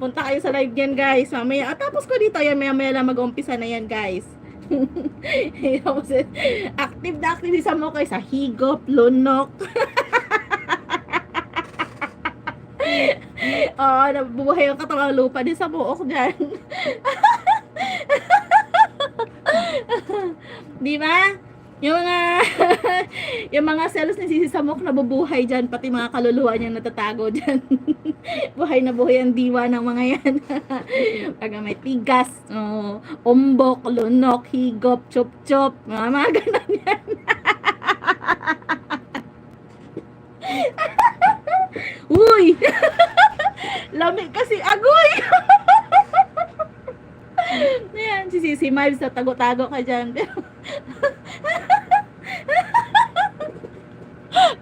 Punta kayo sa live yan, guys. Mamaya, ah, tapos ko dito, yan, maya maya lang mag-umpisa na yan, guys. Active na active sa mo kayo sa higop, lunok. Oo, nabubuhay ang katawang lupa din sa buok dyan. Di ba? Yung mga yung mga cells ni Sisi Samok nabubuhay dyan, pati mga kaluluwa niya natatago dyan. buhay na buhay ang diwa ng mga yan. Pag may tigas, oh, umbok, lunok, higop, chop-chop, mga mga ganon yan. Uy! Lamig kasi agoy! Ayan, si Sisi Mives na tago-tago ka dyan.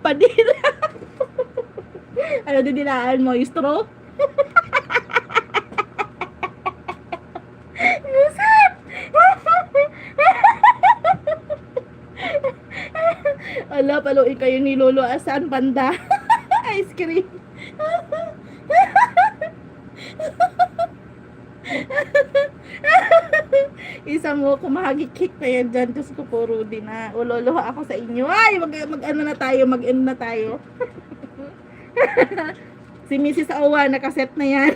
Pero, Padila. ano din dilaan mo? Yung straw? Yusuf! Ala, paluin kayo ni Lolo Asan Banda. Ice cream. Isa mo, kumahagikik na yan dyan. Diyos ko po, Rudy na. Ululuha ako sa inyo. Ay, mag, mag ano na tayo, mag end na tayo. si Mrs. Awa, nakaset na yan.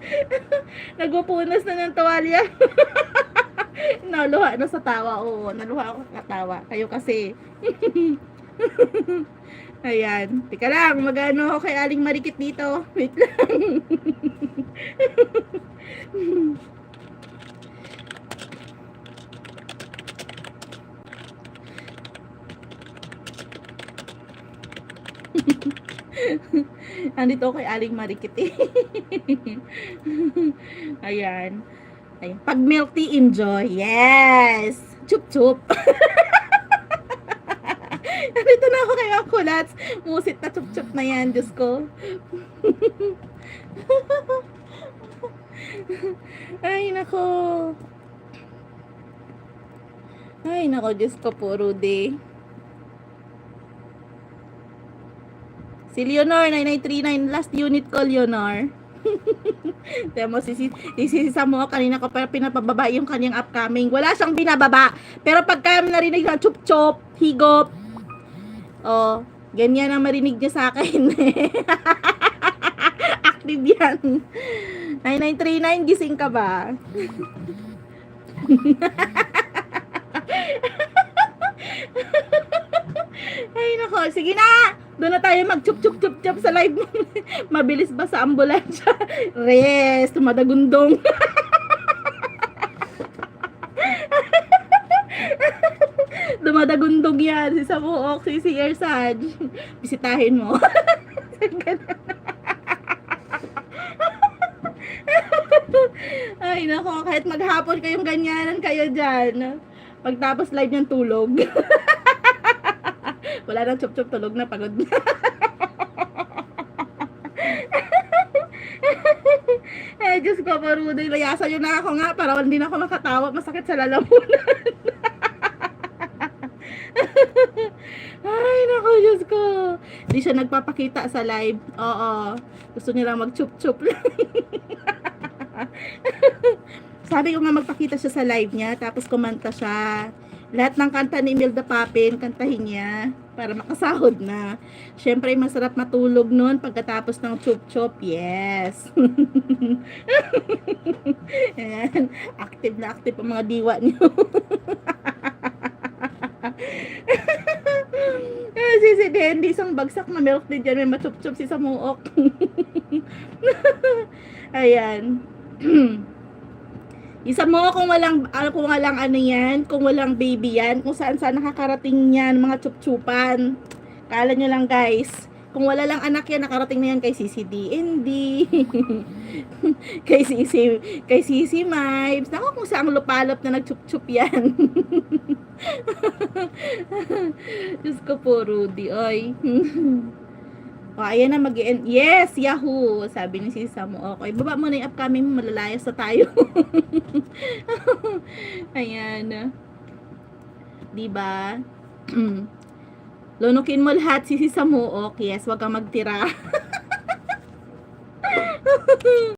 Nagpupunas na ng tuwalya. naluha na sa tawa. Oo, naluha ako sa katawa. Kayo kasi. Ayan. Tika lang, magano ako kay Aling Marikit dito. Wait lang. Andito kay Aling Marikit eh. Ayan. Ayan. Pag milk tea, enjoy. Yes! Chup chup. Nandito na ako kay Uncle Lats. Musit na chup chup na yan. Diyos ko. Ay, nako. Ay, nako. Diyos ko po, Rudy. Si Leonor, 9939, last unit ko, Leonor. Tiyan mo, sisi, isisa mo, kanina ko pa pinapababa yung kanyang upcoming. Wala siyang binababa. Pero pagka narinig na chup-chup, higop, oh, ganyan ang marinig niya sa akin. Active yan. 9939, gising ka ba? Ay, nako. Sige na! Doon na tayo mag chup chup chup chup sa live. Mabilis ba sa ambulansya? Rest, tumadagundong. Dumadagundog yan. Si Samuok, si si Ersad. Bisitahin mo. Ay, nako. Kahit maghapon kayong ganyanan kayo dyan. Pagtapos live niyang tulog. Wala nang chup-chup tulog na pagod na. eh, Diyos ko, paruday. Layasan nyo na ako nga para hindi na ako makatawa. Masakit sa lalamunan. Ay, naku, Diyos ko. Di siya nagpapakita sa live. Oo. Gusto niya lang mag-chup-chup lang. Sabi ko nga magpakita siya sa live niya, tapos kumanta siya. Lahat ng kanta ni Imelda Papin, kantahin niya para makasahod na. Siyempre, masarap matulog nun pagkatapos ng chup-chup. Yes. Ayan. Active na active ang mga diwa niyo. Eh, si si Dendy, isang bagsak na milk din dyan. May machup-chup si Samuok. Ayan. Isa mo kung walang ano kung walang ano yan, kung walang baby yan, kung saan saan nakakarating yan mga chup-chupan. Kala nyo lang guys, kung wala lang anak yan, nakarating na yan kay CCD. Hindi. kay Sisi, kay Sisi Mibes. Naku, kung saan lupalop na nagchup-chup yan. Diyos ko po, Rudy. Oy. O, ayan na mag -end. Yes, Yahoo! Sabi ni Sisa mo. Okay, baba mo na yung upcoming mo. Malalayas na tayo. ayan. Diba? Lunukin mo lahat si Sisa mo. Okay, yes, wag kang magtira.